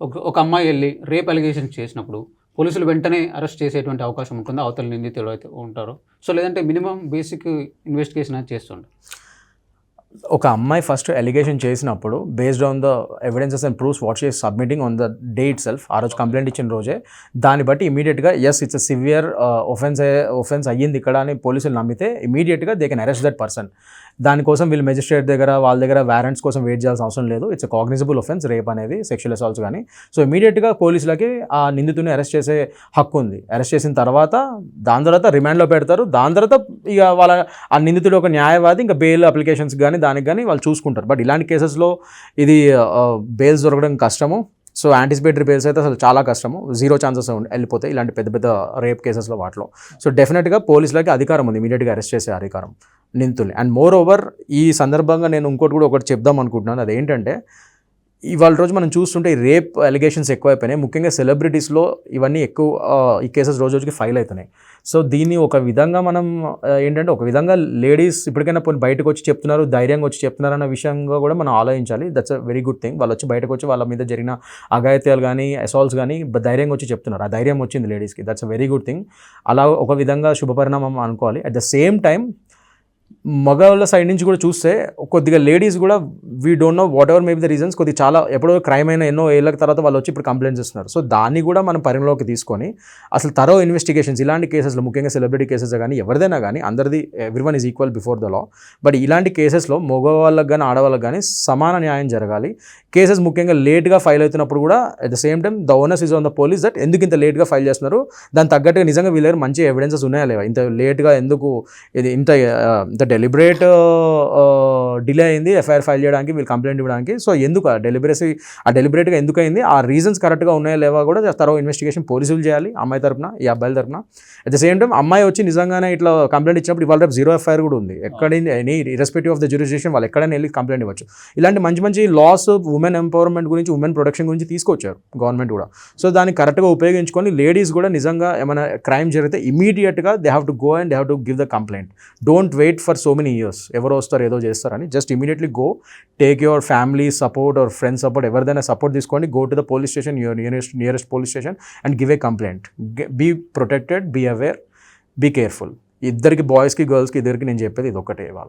ఒక ఒక అమ్మాయి వెళ్ళి రేప్ అలిగేషన్ చేసినప్పుడు పోలీసులు వెంటనే అరెస్ట్ చేసేటువంటి అవకాశం ఉంటుందా. అవతల నిందితులు అయితే ఉంటారు. సో లేదంటే మినిమం బేసిక్ ఇన్వెస్టిగేషన్ అనేది చేస్తుండే. ఒక అమ్మాయి ఫస్ట్ ఎలిగేషన్ చేసినప్పుడు based on the evidences and proofs what she submitting on the day itself ఆ రోజు కంప్లైంట్ ఇచ్చిన రోజే దాన్ని బట్టి ఇమీడియట్గా yes it's severe offence offence అయ్యింది ఇక్కడ అని పోలీసులు నమ్మితే ఇమీడియట్గా they can arrest that person దానికోసం వీళ్ళు మెజిస్ట్రేట్ దగ్గర వాళ్ళ దగ్గర వారెంట్స్ కోసం వెయిట్ చేయాల్సిన అవసరం లేదు. ఇట్స్ కాగ్నిజబుల్ ఒఫెన్స్ రేప్ అనేది సెక్షువల్ అసాల్ట్స్ కానీ సో ఇమీడియట్గా పోలీసులకి ఆ నిందితుని అరెస్ట్ చేసే హక్కు ఉంది. అరెస్ట్ చేసిన తర్వాత దాని తర్వాత రిమాండ్లో పెడతారు. దాని తర్వాత ఇక వాళ్ళ ఆ నిందితుడు ఒక న్యాయవాది ఇంకా బెయిల్ అప్లికేషన్స్ కానీ దానికి కానీ వాళ్ళు చూసుకుంటారు. బట్ ఇలాంటి కేసెస్లో ఇది బెయిల్స్ దొరకడం కష్టము. సో యాంటిసిపేటరీ బెయిల్స్ అయితే అసలు చాలా కష్టము. జీరో ఛాన్సెస్ వెళ్ళిపోతాయి ఇలాంటి పెద్ద పెద్ద రేప్ కేసెస్లో వాటిలో. సో డెఫినెట్గా పోలీసులకి అధికారం ఉంది. ఇమీడియట్గా అరెస్ట్ చేసే అధికారం. నింతుల్ని. అండ్ మోర్ ఓవర్ ఈ సందర్భంగా నేను ఇంకోటి కూడా ఒకటి చెప్దాం అనుకుంటున్నాను. అదేంటంటే ఇవాళ రోజు మనం చూస్తుంటే రేప్ అలిగేషన్స్ ఎక్కువైపోయినాయి. ముఖ్యంగా సెలబ్రిటీస్లో ఇవన్నీ ఎక్కువ ఈ కేసెస్ రోజు రోజుకి ఫైల్ అవుతున్నాయి. సో దీన్ని ఒక విధంగా మనం ఏంటంటే ఒక విధంగా లేడీస్ ఇప్పటికైనా పోనీ బయటకు వచ్చి చెప్తున్నారు ధైర్యంగా వచ్చి చెప్తున్నారు అన్న విషయంగా కూడా మనం ఆలోచించాలి. That's a very good thing వాళ్ళు వచ్చి బయటకు వచ్చి వాళ్ళ మీద జరిగిన అఘాయిత్యాలు కానీ అసాల్ట్స్ కానీ ధైర్యంగా వచ్చి చెప్తున్నారు. ఆ ధైర్యం వచ్చింది లేడీస్కి that's a very good thing అలా ఒక విధంగా శుభపరిణామం అనుకోవాలి. అట్ ద సేమ్ టైం మగవాళ్ళ సైడ్ నుంచి కూడా చూస్తే కొద్దిగా లేడీస్ కూడా we don't know whatever maybe the reasons కొద్దిగా చాలా ఎప్పుడో క్రైమ్ అయిన ఎన్నో ఏళ్ళ తర్వాత వాళ్ళు వచ్చి ఇప్పుడు కంప్లైంట్స్ ఇస్తున్నారు సో దాన్ని కూడా మనం పరిగణలోకి తీసుకొని అసలు తరో ఇన్వెస్టిగేషన్స్ ఇలాంటి కేసెస్లో ముఖ్యంగా సెలబ్రిటీ కేసెస్ కానీ ఎవరిదైనా కానీ అందరిది everyone is equal before the law but ఇలాంటి కేసెస్లో మగవాళ్ళకి కానీ ఆడవాళ్ళకి కానీ సమాన న్యాయం జరగాలి. కేసెస్ ముఖ్యంగా లేట్గా ఫైల్ అవుతున్నప్పుడు కూడా at the same time the onus is on the police that ఎందుకు ఇంత లేట్గా ఫైల్ చేస్తున్నారు? దాని తగ్గట్టుగా నిజంగా వీళ్ళ మంచి ఎవిడెన్సెస్ ఉన్నాయా లేవా? ఇంత లేట్గా ఎందుకు ఇది ఇంత ఇంత డెలిబరేట్ డిలే అయింది ఎఫ్ఐఆర్ ఫైల్ చేయడానికి వీళ్ళు కంప్లైంట్ ఇవ్వడానికి. సో ఎందుకు? ఆ డెలిబరసీ ఆ డెలిబరేట్గా ఎందుకు అయింది? ఆ రీజన్స్ కరెక్ట్గా ఉన్నాయా లేవా కూడా తర్వాత ఇన్వెస్టిగేషన్ పోలీసులు చేయాలి అమ్మాయి తరపున ఈ అబ్బాయిల తరపున. అట్ ద సేమ్ టైం అమ్మాయి వచ్చి నిజంగానే ఇట్లా కంప్లైంట్ ఇచ్చినప్పుడు ఇవాళ రేపు జీరో ఎఫ్ఐఆర్ కూడా ఉంది. ఎక్కడ any irrespective of the jurisdiction వాళ్ళు ఎక్కడైనా వెళ్ళి కంప్లైంట్ ఇవ్వచ్చు. ఇలాంటి మంచి మంచి లాస్ ఉమెన్ ఎంపవర్మెంట్ గురించి ఉమెన్ ప్రొటెక్షన్ గురించి తీసుకొచ్చారు గవర్నమెంట్ కూడా. సో దాన్ని కరెక్ట్గా ఉపయోగించుకొని లేడీస్ కూడా నిజంగా ఏమైనా క్రైమ్ జరిగితే ఇమీడియట్గా they have to go and they have to give the complaint don't wait for so many years ఎవరో వస్తారు ఏదో చేస్తారని just immediately go take your family support or friends support ఎవరిదైనా సపోర్ట్ తీసుకోండి. Go to the police station your nearest nearest police station and give a complaint be protected be aware be careful ఇద్దరికి బాయ్స్కి గర్ల్స్కి ఇద్దరికి నేను చెప్పేది ఇది ఒకటే ఇవాళ.